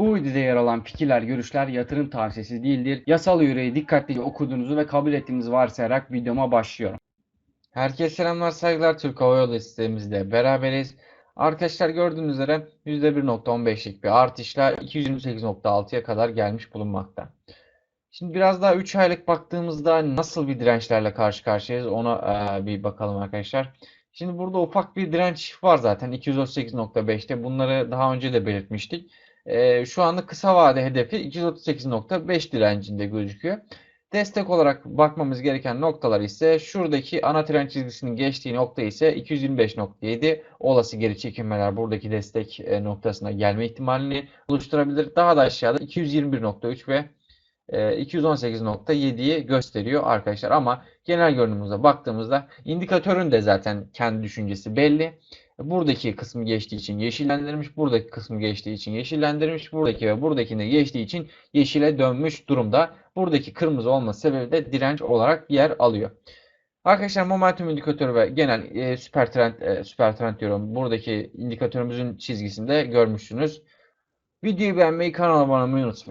Bu videoda yer alan fikirler, görüşler yatırım tavsiyesi değildir. Yasal yüreği dikkatlice okuduğunuzu ve kabul ettiğinizi varsayarak videoma başlıyorum. Herkese selamlar, saygılar. Türk Hava Yolu sistemimizde beraberiz. Arkadaşlar gördüğünüz üzere %1.15'lik bir artışla 228.6'ya kadar gelmiş bulunmakta. Şimdi biraz daha 3 aylık baktığımızda nasıl bir dirençlerle karşı karşıyayız ona e, bir bakalım arkadaşlar. Şimdi burada ufak bir direnç var zaten 238.5'te. Bunları daha önce de belirtmiştik. E, şu anda kısa vade hedefi 238.5 direncinde gözüküyor. Destek olarak bakmamız gereken noktalar ise şuradaki ana trend çizgisinin geçtiği nokta ise 225.7. Olası geri çekilmeler buradaki destek e, noktasına gelme ihtimalini oluşturabilir. Daha da aşağıda 221.3 ve 218.7'yi gösteriyor arkadaşlar. Ama genel görünümüze baktığımızda indikatörün de zaten kendi düşüncesi belli. Buradaki kısmı geçtiği için yeşillendirmiş, buradaki kısmı geçtiği için yeşillendirmiş, buradaki ve buradakinde geçtiği için yeşile dönmüş durumda. Buradaki kırmızı olma sebebi de direnç olarak yer alıyor. Arkadaşlar momentum indikatörü ve genel e, süper trend e, süper trend diyorum. Buradaki indikatörümüzün çizgisinde görmüşsünüz. Videoyu beğenmeyi, kanala abone olmayı unutmayın.